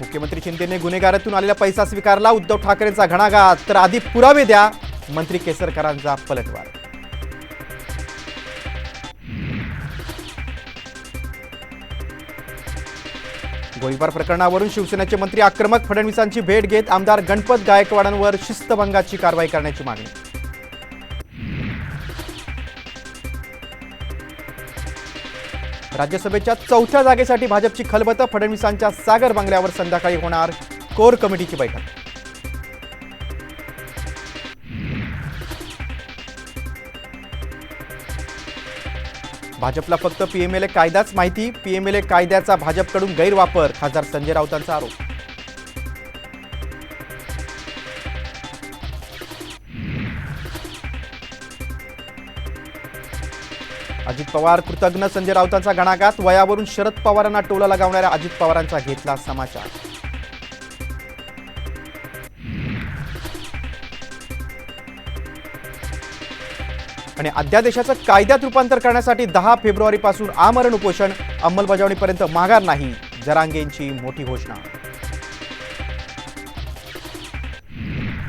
मुख्यमंत्री शिंदेने गुन्हेगारातून आलेला पैसा स्वीकारला. उद्धव ठाकरेंचा घणाघात. तर आधी पुरावे द्या. मंत्री केसरकरांचा पलटवार. गोळीबार प्रकरणावरून शिवसेनेचे मंत्री आक्रमक फडणवीसांची भेट घेत आमदार गणपत गायकवाडांवर शिस्तभंगाची कारवाई करण्याची मागणी. राज्यसभेच्या चौथ्या जागेसाठी भाजपची खलबतं फडणवीसांच्या सागर बंगल्यावर संध्याकाळी होणार कोर कमिटीची बैठक. भाजपला फक्त पीएमएलए कायदाच माहिती पीएमएलए कायद्याचा भाजपकडून गैरवापर खासदार संजय राऊतांचा आरोप. अजित पवार कृतज्ञ संजय राऊतांचा घणाघात. वयावरून शरद पवारांना टोला लगावणाऱ्या अजित पवारांचा घेतला समाचार. आणि अध्यादेशाचं कायद्यात रूपांतर करण्यासाठी दहा फेब्रुवारीपासून आमरण उपोषण अंमलबजावणीपर्यंत माघार नाही. जरांगेंची मोठी घोषणा.